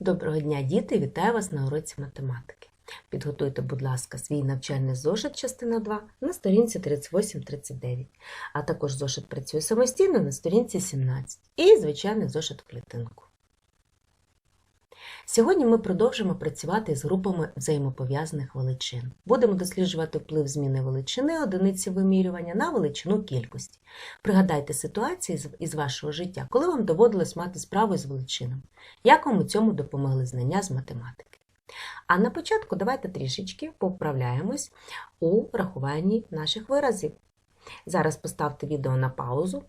Доброго дня, діти! Вітаю вас на уроці математики. Підготуйте, будь ласка, свій навчальний зошит частина 2 на сторінці 38-39, а також зошит працює самостійно на сторінці 17 і звичайний зошит в клітинку. Сьогодні ми продовжимо працювати з групами взаємопов'язаних величин. Будемо досліджувати вплив зміни величини одиниці вимірювання на величину кількості. Пригадайте ситуації із вашого життя, коли вам доводилось мати справу з величинами. Як вам у цьому допомогли знання з математики? А на початку давайте трішечки поправляємось у рахуванні наших виразів. Зараз поставте відео на паузу,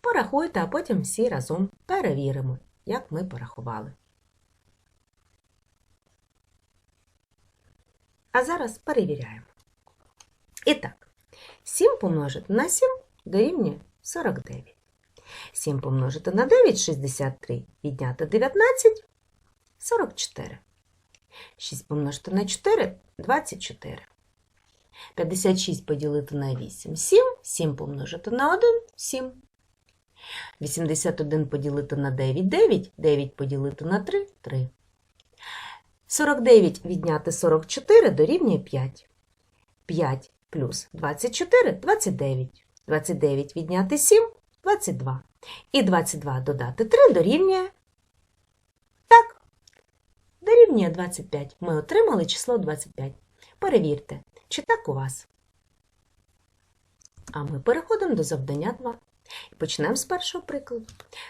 порахуйте, а потім всі разом перевіримо, як ми порахували. А зараз перевіряємо. І так, 7 помножити на 7 дорівнює 49. 7 помножити на 9 – 63. Відняти 19 – 44. 6 помножити на 4 – 24. 56 поділити на 8 – 7. 7 помножити на 1 – 7. 81 поділити на 9 – 9. 9 поділити на 3 – 3. 49 відняти 44 дорівнює 5. 5 плюс 24 – 29. 29 відняти 7 – 22. І 22 додати 3 дорівнює. Так, дорівнює 25. Ми отримали число 25. Перевірте, чи так у вас. А ми переходимо до завдання 2. І почнемо з першого прикладу.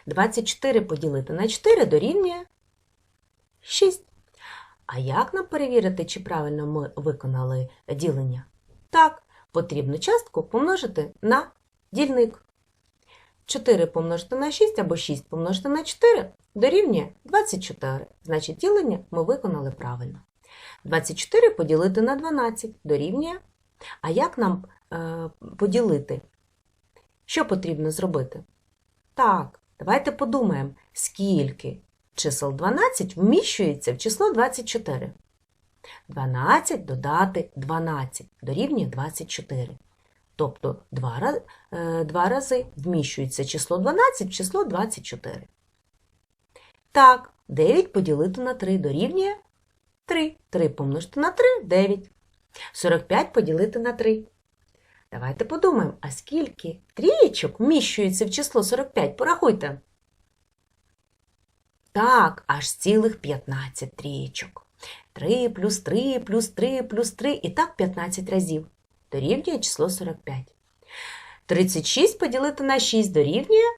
24 поділити на 4 дорівнює 6. А як нам перевірити, чи правильно ми виконали ділення? Так, потрібно частку помножити на дільник. 4 помножити на 6 або 6 помножити на 4 дорівнює 24. Значить, ділення ми виконали правильно. 24 поділити на 12 дорівнює. А як нам е, поділити? Що потрібно зробити? Так, давайте подумаємо, скільки чисел 12 вміщується в число 24. 12 додати 12 дорівнює 24. Тобто 2, раз- е, рази вміщується число 12 в число 24. Так, 9 поділити на 3 дорівнює 3. 3 помножити на 3 – 9. 45 поділити на 3. Давайте подумаємо, а скільки трієчок вміщується в число 45? Порахуйте. Так, аж цілих 15 трієчок. 3 плюс 3 плюс 3 плюс 3 і так 15 разів. Дорівнює число 45. 36 поділити на 6 дорівнює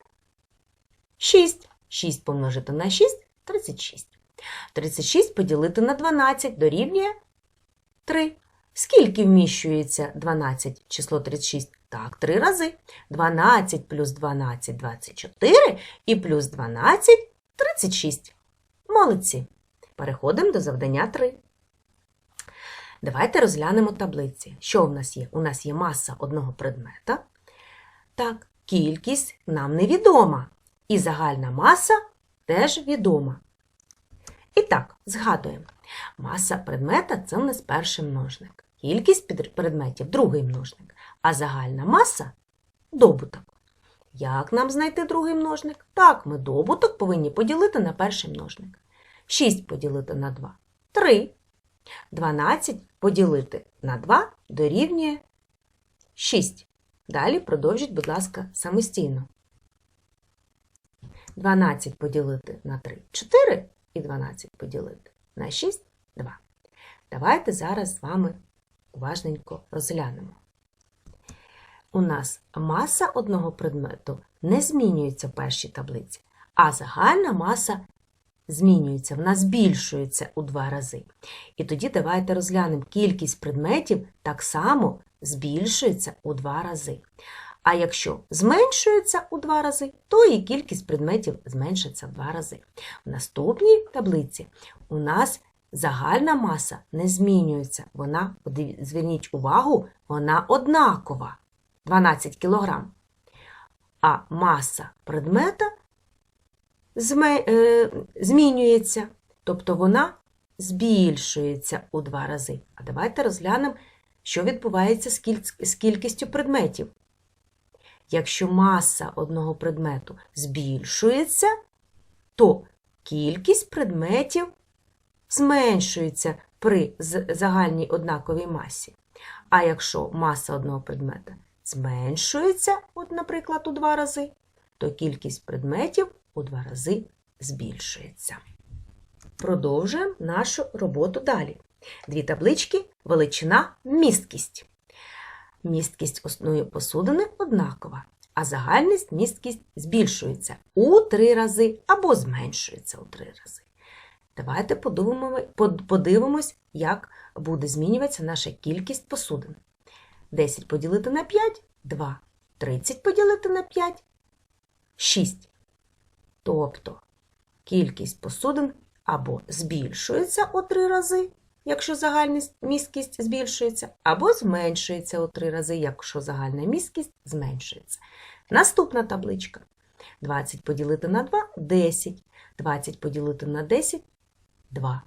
6. 6 помножити на 6 – 36. 36 поділити на 12 дорівнює 3. Скільки вміщується 12 число 36? Так, 3 рази. 12 плюс 12 – 24 і плюс 12 – 36. Молодці. Переходимо до завдання 3. Давайте розглянемо таблиці. Що в нас є? У нас є маса одного предмета. Так, кількість нам невідома. І загальна маса теж відома. І так, згадуємо. Маса предмета це у нас перший множник. Кількість предметів другий множник. А загальна маса добуток. Як нам знайти другий множник? Так, ми добуток повинні поділити на перший множник. 6 поділити на 2 – 3. 12 поділити на 2 дорівнює 6. Далі продовжіть, будь ласка, самостійно. 12 поділити на 3 – 4 і 12 поділити на 6 – 2. Давайте зараз з вами уважненько розглянемо. У нас маса одного предмету не змінюється в першій таблиці, а загальна маса змінюється, вона збільшується у два рази. І тоді давайте розглянемо, кількість предметів так само збільшується у два рази. А якщо зменшується у два рази, то і кількість предметів зменшиться в два рази. В наступній таблиці у нас загальна маса не змінюється. Вона, зверніть увагу, вона однакова 12 кг. А маса предмета е, змінюється, тобто вона збільшується у два рази. А давайте розглянемо, що відбувається з, кількістю предметів. Якщо маса одного предмету збільшується, то кількість предметів зменшується при загальній однаковій масі. А якщо маса одного предмета зменшується, от, наприклад, у два рази, то кількість предметів у два рази збільшується. Продовжуємо нашу роботу далі. Дві таблички величина, місткість. Місткість основної посудини однакова, а загальність місткість збільшується у три рази або зменшується у три рази. Давайте подивимось, як буде змінюватися наша кількість посудин. 10 поділити на 5 – 2. 30 поділити на 5 – 6. Тобто кількість посудин або збільшується у 3 рази, якщо загальна місткість збільшується, або зменшується у 3 рази, якщо загальна місткість зменшується. Наступна табличка. 20 поділити на 2 – 10. 20 поділити на 10 – 2.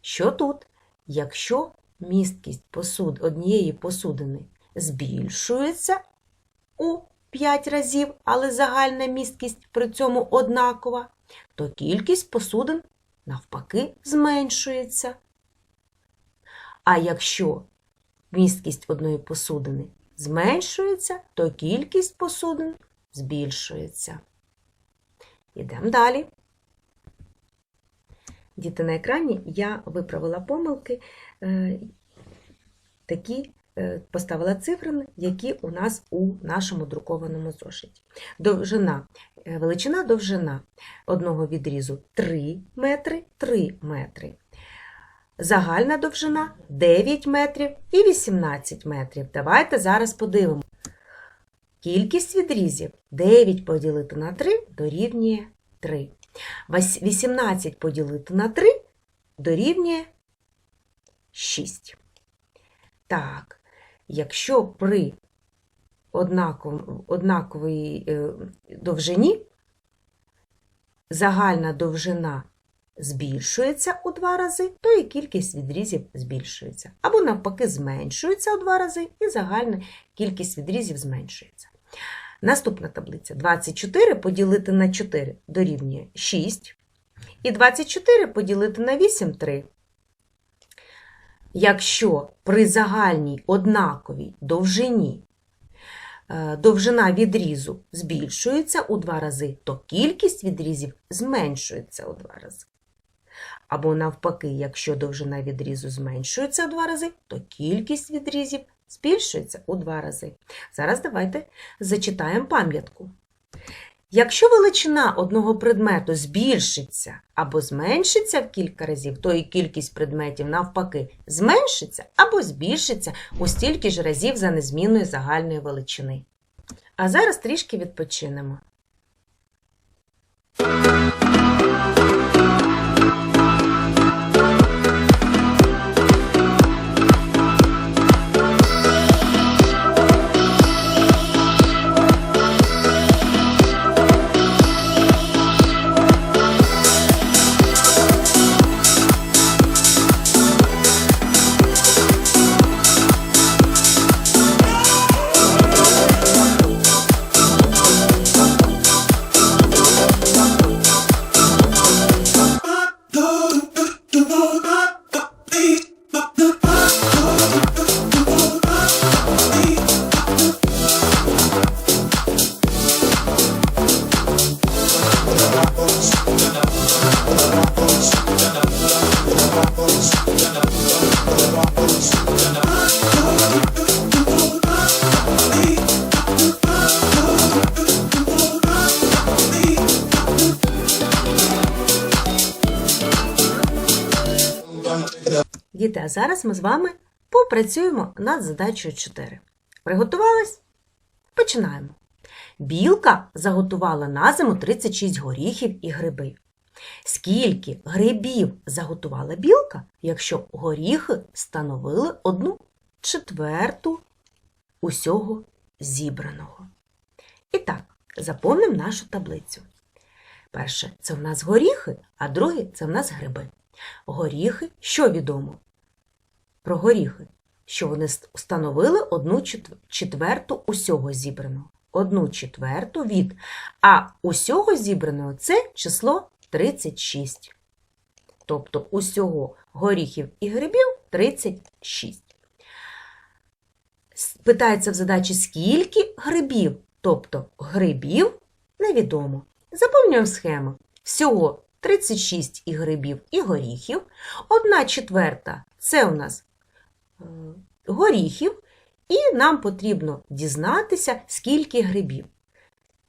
Що тут? Якщо місткість посуд, однієї посудини збільшується у 5 разів, але загальна місткість при цьому однакова, то кількість посудин навпаки зменшується. А якщо місткість одної посудини зменшується, то кількість посудин збільшується. Ідемо далі. Діти на екрані я виправила помилки, е, такі поставила цифрами, які у нас у нашому друкованому зошиті. Довжина, е, величина довжина одного відрізу 3 метри, 3 метри. Загальна довжина 9 метрів і 18 метрів. Давайте зараз подивимо. Кількість відрізів 9 поділити на 3 дорівнює 3. 18 поділити на 3 дорівнює 6. Так, якщо при однаков- однаковій е, довжині загальна довжина збільшується у два рази, то і кількість відрізів збільшується. Або навпаки зменшується у два рази, і загальна кількість відрізів зменшується. Наступна таблиця. 24 поділити на 4 дорівнює 6. І 24 поділити на 8 – 3. Якщо при загальній однаковій довжині е, довжина відрізу збільшується у два рази, то кількість відрізів зменшується у два рази. Або навпаки, якщо довжина відрізу зменшується у два рази, то кількість відрізів збільшується у два рази. Зараз давайте зачитаємо пам'ятку. Якщо величина одного предмету збільшиться або зменшиться в кілька разів, то і кількість предметів навпаки зменшиться або збільшиться у стільки ж разів за незмінною загальної величини. А зараз трішки відпочинемо. Зараз ми з вами попрацюємо над задачею 4. Приготувались? Починаємо. Білка заготувала на зиму 36 горіхів і гриби. Скільки грибів заготувала білка, якщо горіхи становили одну четверту усього зібраного? І так, заповнимо нашу таблицю. Перше це в нас горіхи, а друге це в нас гриби. Горіхи, що відомо? Про горіхи, що вони ст- становили одну четверту усього зібраного. Одну четверту від. А усього зібраного це число 36. Тобто усього горіхів і грибів 36. Питається в задачі, скільки грибів, тобто грибів невідомо. Заповнюємо схему. Всього 36 і грибів, і горіхів. Одна четверта це у нас горіхів, і нам потрібно дізнатися, скільки грибів,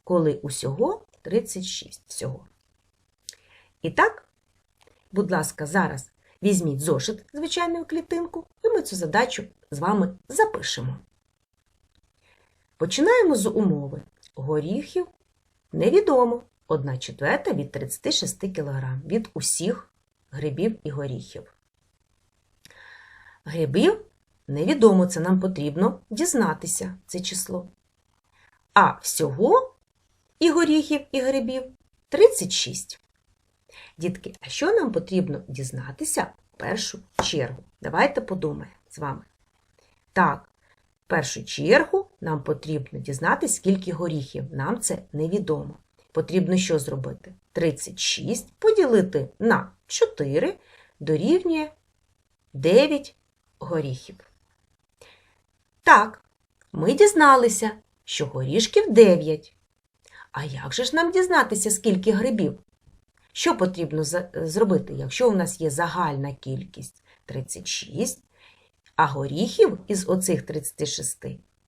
коли усього 36 всього. І так, будь ласка, зараз візьміть зошит, звичайну клітинку, і ми цю задачу з вами запишемо. Починаємо з умови. Горіхів невідомо. 1 четверта від 36 кг від усіх грибів і горіхів. Грибів невідомо, це нам потрібно дізнатися це число. А всього і горіхів, і грибів 36. Дітки, а що нам потрібно дізнатися в першу чергу? Давайте подумаємо з вами. Так, в першу чергу нам потрібно дізнатися, скільки горіхів. Нам це невідомо. Потрібно що зробити? 36 поділити на 4 дорівнює 9 горіхів. Так, ми дізналися, що горішків 9. А як же ж нам дізнатися, скільки грибів? Що потрібно зробити, якщо у нас є загальна кількість 36, а горіхів із оцих 36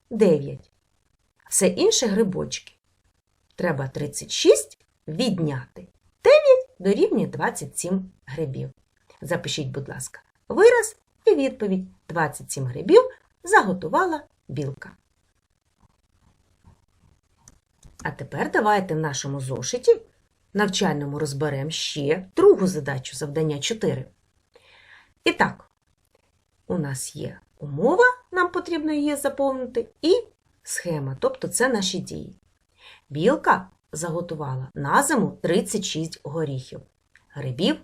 9. Все інше грибочки. Треба 36 відняти. 9 дорівнює 27 грибів. Запишіть, будь ласка, вираз і відповідь. 27 грибів заготувала білка. А тепер давайте в нашому зошиті навчальному розберемо ще другу задачу завдання 4. І так, у нас є умова, нам потрібно її заповнити, і схема, тобто це наші дії. Білка заготувала на зиму 36 горіхів, грибів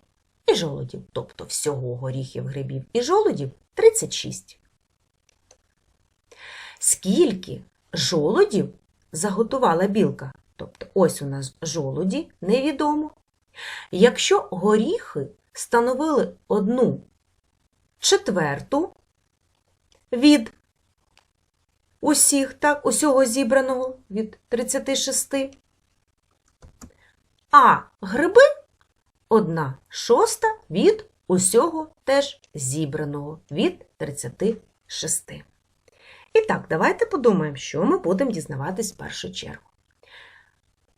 і жолудів, тобто всього горіхів, грибів і жолудів 36. Скільки жолудів заготувала білка? Тобто ось у нас жолуді невідомо. Якщо горіхи становили одну четверту від усіх, так, усього зібраного від 36, а гриби одна шоста від усього теж зібраного від 36. І так, давайте подумаємо, що ми будемо дізнаватись в першу чергу.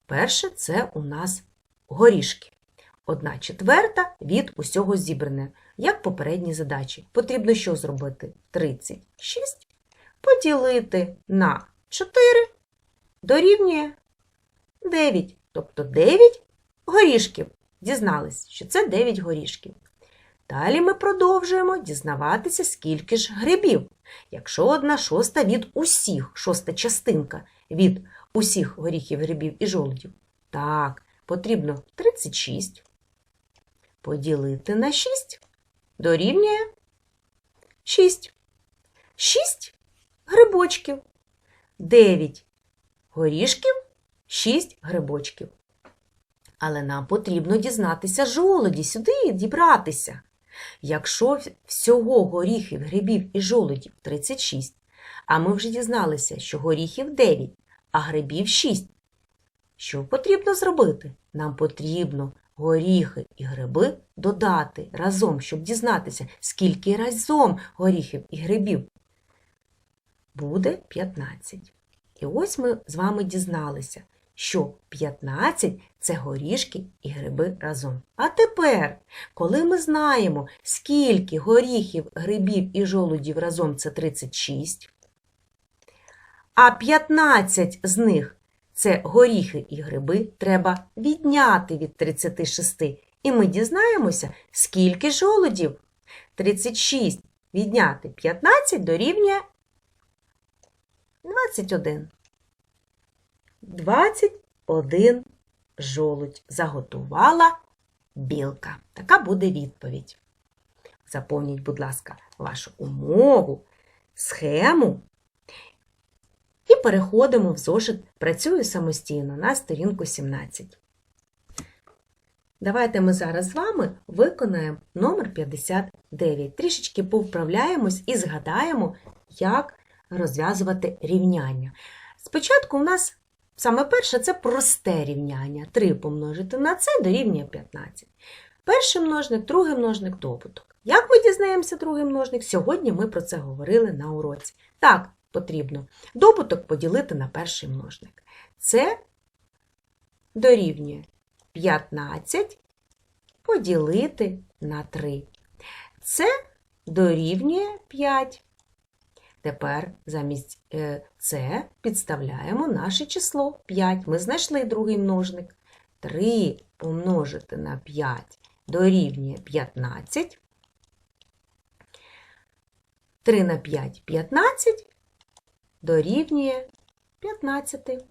Перше це у нас горішки. Одна четверта від усього зібране, як в попередній задачі. Потрібно що зробити? 36 поділити на 4 дорівнює 9. Тобто 9 горішків. Дізнались, що це 9 горішків. Далі ми продовжуємо дізнаватися, скільки ж грибів. Якщо одна шоста від усіх, шоста частинка від усіх горіхів, грибів і жолудів. Так, потрібно 36 поділити на 6 дорівнює 6. 6 грибочків. 9 горішків, 6 грибочків. Але нам потрібно дізнатися жолоді, сюди дібратися. Якщо всього горіхів, грибів і жолудів 36, а ми вже дізналися, що горіхів 9, а грибів 6. Що потрібно зробити? Нам потрібно горіхи і гриби додати разом, щоб дізнатися, скільки разом горіхів і грибів. Буде 15. І ось ми з вами дізналися, що 15 це горішки і гриби разом. А тепер, коли ми знаємо, скільки горіхів, грибів і жолудів разом це 36, а 15 з них це горіхи і гриби, треба відняти від 36. І ми дізнаємося, скільки жолудів. 36 відняти 15 дорівнює 21. 21 жолудь заготувала білка. Така буде відповідь. Заповніть, будь ласка, вашу умову, схему. І переходимо в зошит Працюю самостійно на сторінку 17. Давайте ми зараз з вами виконаємо номер 59. Трішечки повправляємось і згадаємо, як розв'язувати рівняння. Спочатку у нас саме перше це просте рівняння. 3 помножити на це дорівнює 15. Перший множник, другий множник, добуток. Як ми дізнаємося другий множник? Сьогодні ми про це говорили на уроці. Так, потрібно добуток поділити на перший множник. Це дорівнює 15 поділити на 3. Це дорівнює 5. Тепер замість е, це підставляємо наше число 5. Ми знайшли другий множник. 3 помножити на 5 дорівнює 15. 3 на 5 – 15 дорівнює 15.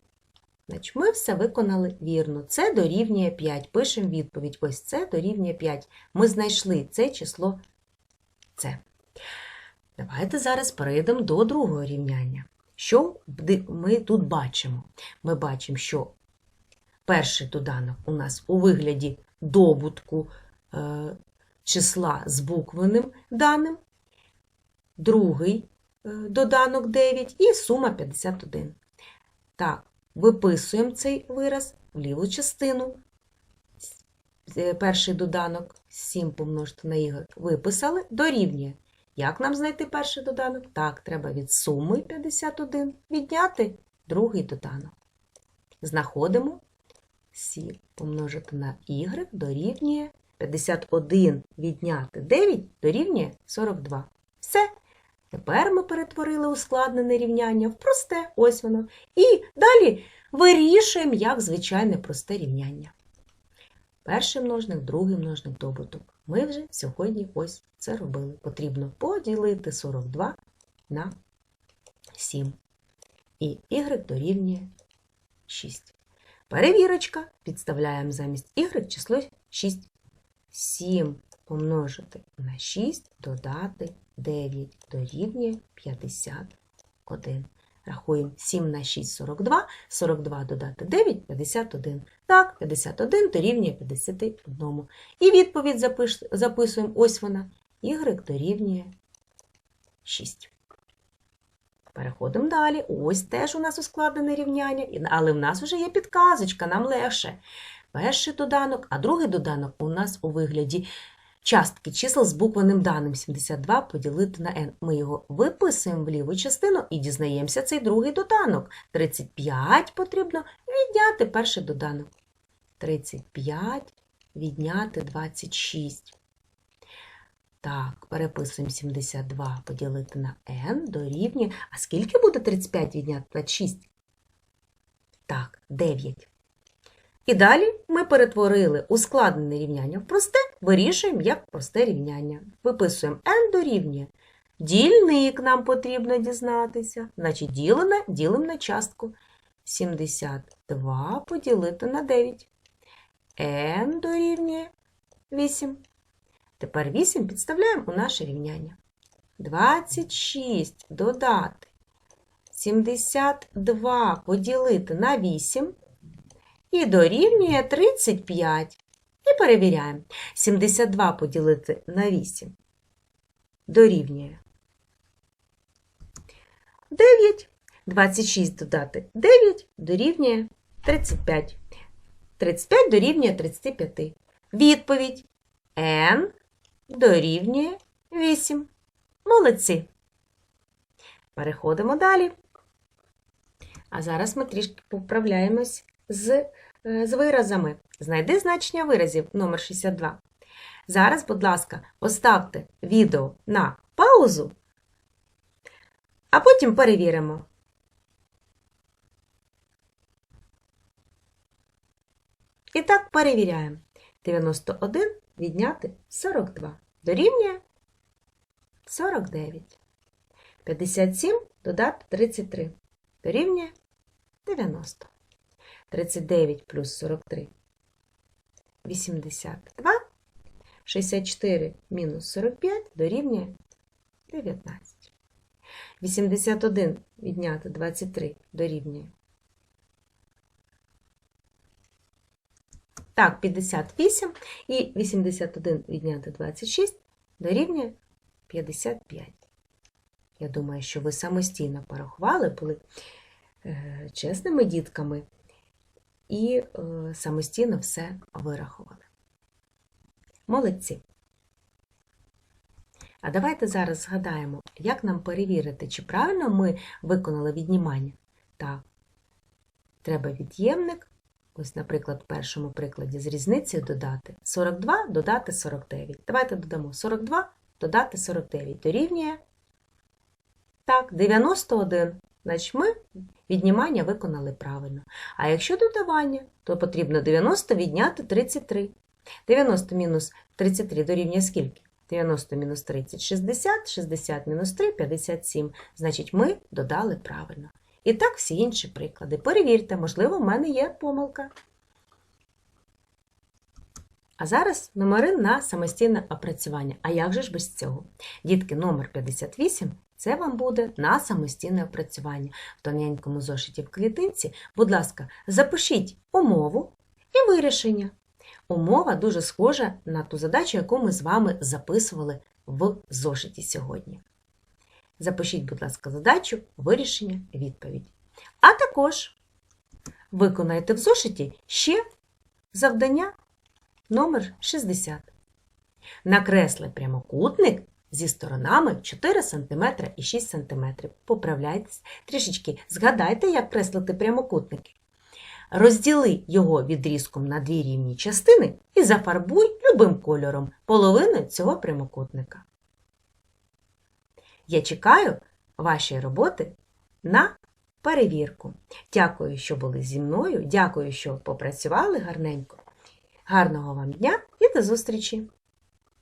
Значить, ми все виконали вірно. Це дорівнює 5. Пишемо відповідь. Ось це дорівнює 5. Ми знайшли це число С. Давайте зараз перейдемо до другого рівняння. Що ми тут бачимо? Ми бачимо, що перший доданок у нас у вигляді добутку е, числа з буквеним даним, другий е, доданок 9 і сума 51. Так, виписуємо цей вираз в ліву частину. Е, Перший доданок 7 помножити на y виписали, дорівнює. Як нам знайти перший доданок? Так, треба від суми 51 відняти другий доданок. Знаходимо 7 помножити на y дорівнює 51 відняти 9 дорівнює 42. Все. Тепер ми перетворили ускладнене рівняння в просте, ось воно. І далі вирішуємо, як звичайне просте рівняння. Перший множник, другий множник, добуток. Ми вже сьогодні ось це робили. Потрібно поділити 42 на 7. І y дорівнює 6. Перевірочка. Підставляємо замість y число 6. 7 помножити на 6, додати 9 дорівнює 51. Рахуємо 7 на 6 – 42, 42 додати 9 – 51. Так, 51 дорівнює 51. І відповідь запиш, записуємо, ось вона, y дорівнює 6. Переходимо далі. Ось теж у нас ускладнене рівняння, але в нас вже є підказочка, нам легше. Перший доданок, а другий доданок у нас у вигляді частки чисел з буквеним даним 72 поділити на n. Ми його виписуємо в ліву частину і дізнаємося цей другий доданок. 35 потрібно відняти перший доданок. 35 відняти 26. Так, переписуємо 72 поділити на n дорівнює. А скільки буде 35 відняти 26? Так, 9. І далі ми перетворили ускладнене рівняння в просте, вирішуємо як просте рівняння. Виписуємо n дорівнює. Дільник нам потрібно дізнатися. Значить, ділене ділимо на частку. 72 поділити на 9. n дорівнює 8. Тепер 8 підставляємо у наше рівняння. 26 додати 72 поділити на 8 і дорівнює 35. І перевіряємо. 72 поділити на 8 дорівнює 9. 26 додати 9 дорівнює 35. 35 дорівнює 35. Відповідь n дорівнює 8. Молодці. Переходимо далі. А зараз ми трішки поправляємось з, е, з виразами. Знайди значення виразів номер 62. Зараз, будь ласка, поставте відео на паузу, а потім перевіримо. І так перевіряємо. 91 відняти 42. Дорівнює 49. 57 додати 33. Дорівнює 90. 39 плюс 43 – 82. 64 мінус 45 дорівнює 19. 81 відняти 23 дорівнює Так, 58 і 81 відняти 26 дорівнює 55. Я думаю, що ви самостійно порахували, були е, чесними дітками і е, самостійно все вирахували. Молодці! А давайте зараз згадаємо, як нам перевірити, чи правильно ми виконали віднімання. Так, треба від'ємник, ось, наприклад, в першому прикладі з різницею додати 42 додати 49. Давайте додамо 42 додати 49 дорівнює. Так, 91. Значить, ми віднімання виконали правильно. А якщо додавання, то потрібно 90 відняти 33. 90 мінус 33 дорівнює скільки? 90 мінус 30 – 60, 60 мінус 3 – 57. Значить, ми додали правильно. І так всі інші приклади. Перевірте, можливо, в мене є помилка. А зараз номери на самостійне опрацювання. А як же ж без цього? Дітки, номер 58 це вам буде на самостійне опрацювання. В тоненькому зошиті в клітинці, будь ласка, запишіть умову і вирішення. Умова дуже схожа на ту задачу, яку ми з вами записували в зошиті сьогодні. Запишіть, будь ласка, задачу, вирішення, відповідь. А також виконайте в зошиті ще завдання номер 60. Накресли прямокутник зі сторонами 4 см і 6 см. Поправляйтесь трішечки, згадайте, як креслити прямокутники. Розділи його відрізком на дві рівні частини і зафарбуй любим кольором половину цього прямокутника. Я чекаю вашої роботи на перевірку. Дякую, що були зі мною. Дякую, що попрацювали гарненько. Гарного вам дня і до зустрічі!